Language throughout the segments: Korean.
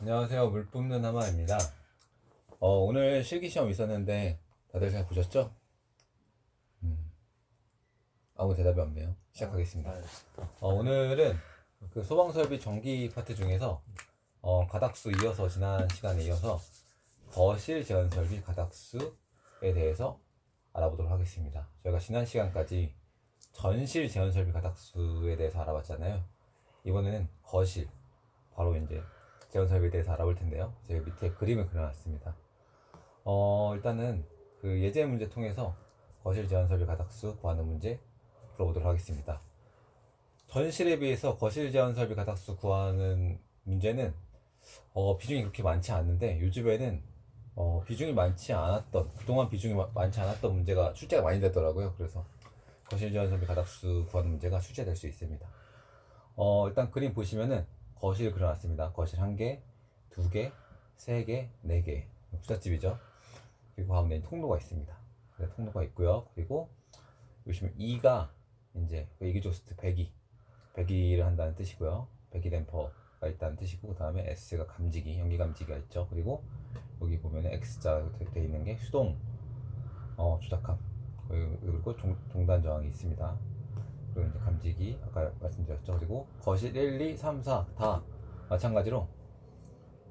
안녕하세요. 물 뿜는 하마입니다. 어, 오늘 실기 시험 있었는데 다들 잘 보셨죠? 음, 아무 대답이 없네요. 시작하겠습니다. 어, 오늘은 그 소방설비 전기 파트 중에서 어, 가닥수 이어서 지난 시간에 이어서 거실 제한 설비 가닥수에 대해서 알아보도록 하겠습니다. 저희가 지난 시간까지 전실 제한 설비 가닥수에 대해서 알아봤잖아요. 이번에는 거실 바로 이제 제한 설비에 대해서 알아볼 텐데요. 제가 밑에 그림을 그려놨습니다. 어, 일단은 그 예제 문제 통해서 거실 제한 설비 가닥수 구하는 문제 풀어보도록 하겠습니다. 전실에 비해서 거실 제한 설비 가닥수 구하는 문제는 어, 비중이 그렇게 많지 않는데 요즘에는 어, 비중이 많지 않았던 그동안 비중이 마- 많지 않았던 문제가 출제가 많이 되더라고요. 그래서 거실 제한 설비 가닥수 구하는 문제가 출제될 수 있습니다. 어, 일단 그림 보시면은 거실 그려놨습니다. 거실 한 개, 두 개, 세 개, 네 개. 부잣집이죠. 그리고 가운데 통로가 있습니다. 네, 통로가 있고요. 그리고 보시면 2가 이제 그 이기조스트 배기, 배기를 한다는 뜻이고요. 배기 댐퍼가 있다는 뜻이고 그 다음에 S가 감지기, 연기 감지기가 있죠. 그리고 여기 보면 X자 되어 있는 게 수동 어, 조작함 그리고 종, 종단 저항이 있습니다. 그리고 이제 감지기 아까 말씀드렸죠. 그리고 거실 1, 2, 3, 4 다 마찬가지로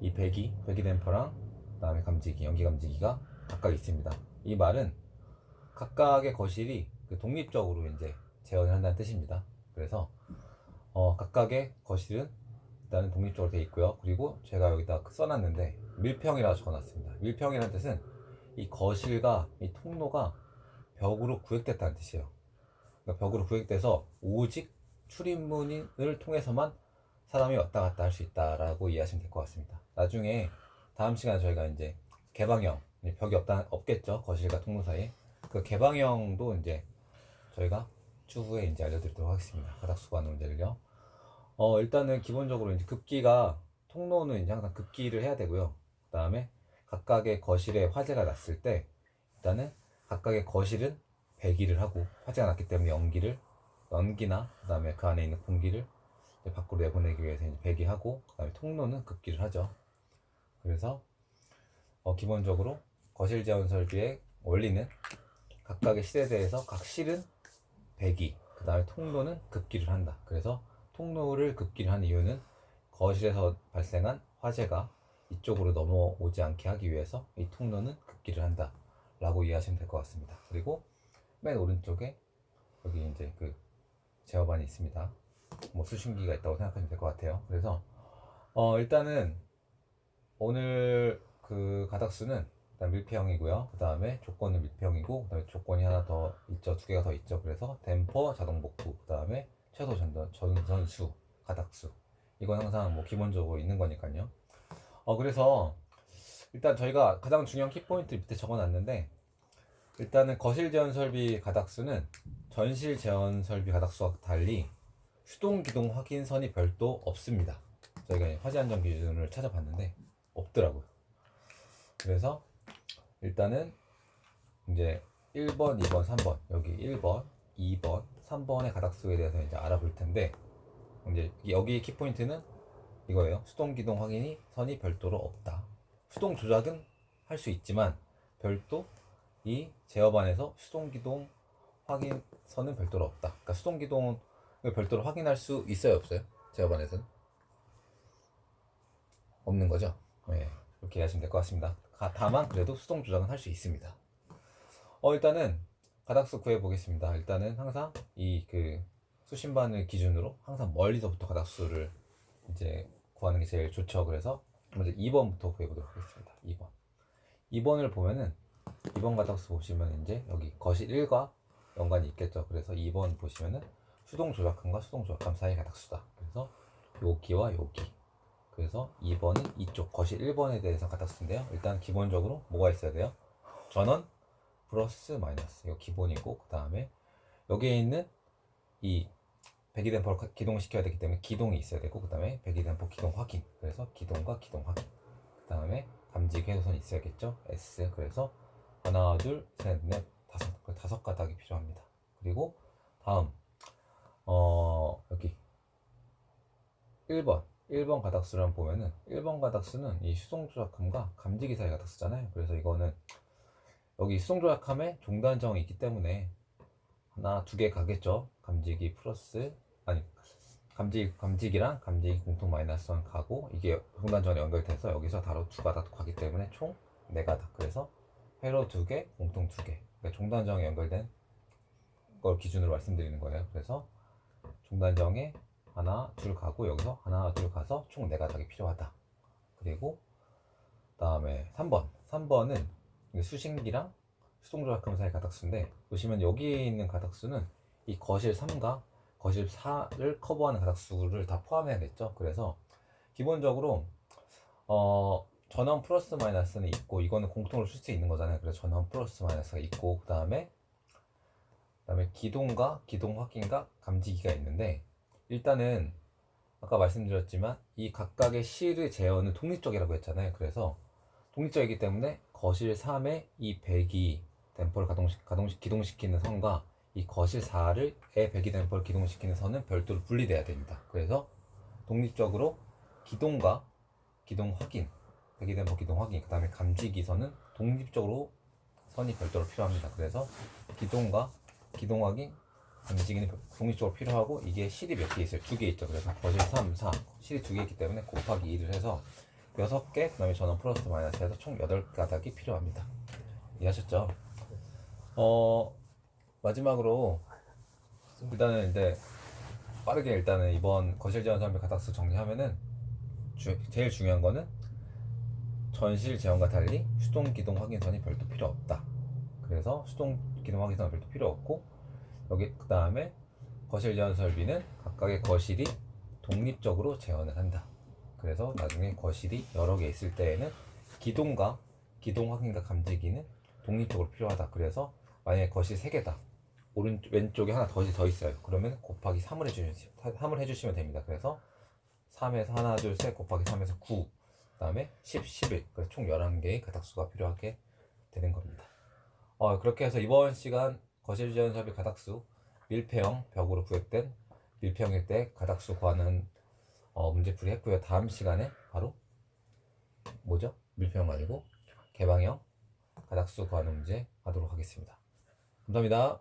이 배기, 배기 댐퍼랑 그다음에 감지기, 연기 감지기가 각각 있습니다. 이 말은 각각의 거실이 그 독립적으로 이제 재현을 한다는 뜻입니다. 그래서 어, 각각의 거실은 일단은 독립적으로 되어 있고요. 그리고 제가 여기다 써놨는데 밀평이라고 적어놨습니다. 밀평이라는 뜻은 이 거실과 이 통로가 벽으로 구획됐다는 뜻이에요. 그러니까 벽으로 구획돼서 오직 출입문을 통해서만 사람이 왔다 갔다 할 수 있다라고 이해하시면 될 것 같습니다. 나중에 다음 시간에 저희가 이제 개방형 벽이 없다 없겠죠 거실과 통로 사이에 그 개방형도 이제 저희가 추후에 이제 알려드리도록 하겠습니다. 구하는 문제를요. 어 일단은 기본적으로 이제 급기가 통로는 이제 항상 급기를 해야 되고요. 그 다음에 각각의 거실에 화재가 났을 때 일단은 각각의 거실은 배기를 하고 화재가 났기 때문에 연기를 연기나 그다음에 그 안에 있는 공기를 밖으로 내보내기 위해서 이제 배기하고 그다음에 통로는 급기를 하죠. 그래서 어, 기본적으로 거실 제한 설비의 원리는 각각의 실에 대해서 각 실은 배기, 그 다음에 통로는 급기를 한다. 그래서 통로를 급기를 하는 이유는 거실에서 발생한 화재가 이쪽으로 넘어오지 않게 하기 위해서 이 통로는 급기를 한다 라고 이해하시면 될 것 같습니다. 그리고 맨 오른쪽에 여기 이제 그 제어반이 있습니다. 뭐 수신기가 있다고 생각하시면 될 것 같아요. 그래서 어 일단은 오늘 그 가닥수는 일단 밀폐형이고요. 그 다음에 조건은 밀폐형이고 그 다음에 조건이 하나 더 있죠. 두 개가 더 있죠. 그래서 댐퍼, 자동 복구, 그 다음에 최소 전선, 전선수, 가닥수. 이건 항상 뭐 기본적으로 있는 거니까요. 어 그래서 일단 저희가 가장 중요한 키포인트 밑에 적어 놨는데 일단은 거실 제한 설비 가닥수는 전실 제한 설비 가닥수와 달리 수동 기동 확인선이 별도 없습니다. 저희가 화재 안전 기준을 찾아봤는데 없더라고요. 그래서 일단은 이제 1번, 2번, 3번 여기 1번, 2번, 3번의 가닥수에 대해서 이제 알아볼 텐데 이제 여기 키포인트는 이거예요. 수동 기동 확인이 선이 별도로 없다. 수동 조작은 할 수 있지만 별도 이 제어반에서 수동 기동 확인 선은 별도로 없다. 그러니까 수동 기동을 별도로 확인할 수 있어요, 없어요? 제어반에서는 없는 거죠. 네, 이렇게 이해하시면 될 것 같습니다. 가- 다만 그래도 수동 조작은 할 수 있습니다. 어 일단은 가닥수 구해 보겠습니다. 일단은 항상 이 그 수신반을 기준으로 항상 멀리서부터 가닥수를 이제 구하는 게 제일 좋죠. 그래서 먼저 2번부터 구해 보도록 하겠습니다. 2번. 2번을 보면은 2번 가닥수 보시면 이제 여기 거실 1과 연관이 있겠죠. 그래서 2번 보시면은 수동 조작함과 수동 조작함 사이 가닥수다. 그래서 여기와 여기. 그래서 2번은 이쪽 거실 1번에 대해서 가닥수인데요. 일단 기본적으로 뭐가 있어야 돼요? 전원 플러스 마이너스. 이거 기본이고 그 다음에 여기에 있는 이 배기댐퍼를 기동시켜야 되기 때문에 기동이 있어야 되고 그 다음에 배기댐퍼 기동 확인. 그래서 기동과 기동 확인. 그 다음에 감지 궤도선이 있어야겠죠. S. 그래서 하나, 둘, 셋, 넷, 다섯. 그 다섯 가닥이 필요합니다. 그리고 다음 어 여기 1번 1번 가닥수를 보면은 1번 가닥수는 이 수동조작함과 감지기 사이 가닥수잖아요. 그래서 이거는 여기 수동조작함에 종단정이 있기 때문에 하나 두 개 가겠죠. 감지기 플러스 아니 감지 감지기랑 감지기 공통 마이너스 1 가고 이게 종단전에 연결돼서 여기서 바로 두 가닥 가기 때문에 총 네 가닥. 그래서 회로 두 개, 공통 두 개. 그러니까 종단정에 연결된 걸 기준으로 말씀드리는 거예요. 그래서 종단정에 하나, 둘 가고 여기서 하나, 둘 가서 총 네 가닥이 필요하다. 그리고 다음에 3번. 3번은 수신기랑 수동조작하면 사이 가닥수인데 보시면 여기 있는 가닥수는 이 거실 3과 거실 4를 커버하는 가닥수를 다 포함해야겠죠. 그래서 기본적으로 어 전원 플러스 마이너스는 있고 이거는 공통으로 쓸 수 있는 거잖아요. 그래서 전원 플러스 마이너스가 있고 그 다음에 그다음에 기동과 기동 확인과 감지기가 있는데 일단은 아까 말씀드렸지만 이 각각의 실의 제어는 독립적이라고 했잖아요. 그래서 독립적이기 때문에 거실 3에 이 배기 댐퍼를 가동시, 가동시, 기동시키는 선과 이 거실 4를 의 배기 댐퍼를 기동시키는 선은 별도로 분리돼야 됩니다. 그래서 독립적으로 기동과 기동 확인, 배기 댐퍼 기동 확인, 그 다음에 감지 기 선은 독립적으로 선이 별도로 필요합니다. 그래서 기동과 기동 확인, 감지기는 독립적으로 필요하고 이게 실이 몇 개 있어요? 두 개 있죠. 그래서 거실 3, 4 실이 두 개 있기 때문에 곱하기 2를 해서 6개, 그 다음에 전원 플러스 마이너스 해서 총 8가닥이 필요합니다. 이해하셨죠? 어, 마지막으로 일단은 이제 빠르게 일단은 이번 거실 제한 설명 가닥수 정리하면은 주- 제일 중요한 거는 전실 제한과 달리 수동 기동 확인선이 별도 필요 없다. 그래서 수동 기동 확인선 별도 필요 없고 여기 그 다음에 거실 제한 설비는 각각의 거실이 독립적으로 제어를 한다. 그래서 나중에 거실이 여러 개 있을 때에는 기동과 기동 확인과 감지기는 독립적으로 필요하다. 그래서 만약에 거실 세 개다. 오른 왼쪽에 하나 더, 더 있어요. 그러면 곱하기 3을 해주시면 3을 해주시면 됩니다. 그래서 3에서 하나 둘 셋 곱하기 3에서 9 그다음에 10, 11 그래서 총 11개의 가닥수가 필요하게 되는 겁니다. 어, 그렇게 해서 이번 시간 거실 지원 설비 가닥수 밀폐형 벽으로 구획된 밀폐형일 때 가닥수 구하는 어, 문제풀이 했고요. 다음 시간에 바로 뭐죠? 밀폐형 아니고 개방형 가닥수 구하는 문제 하도록 하겠습니다. 감사합니다.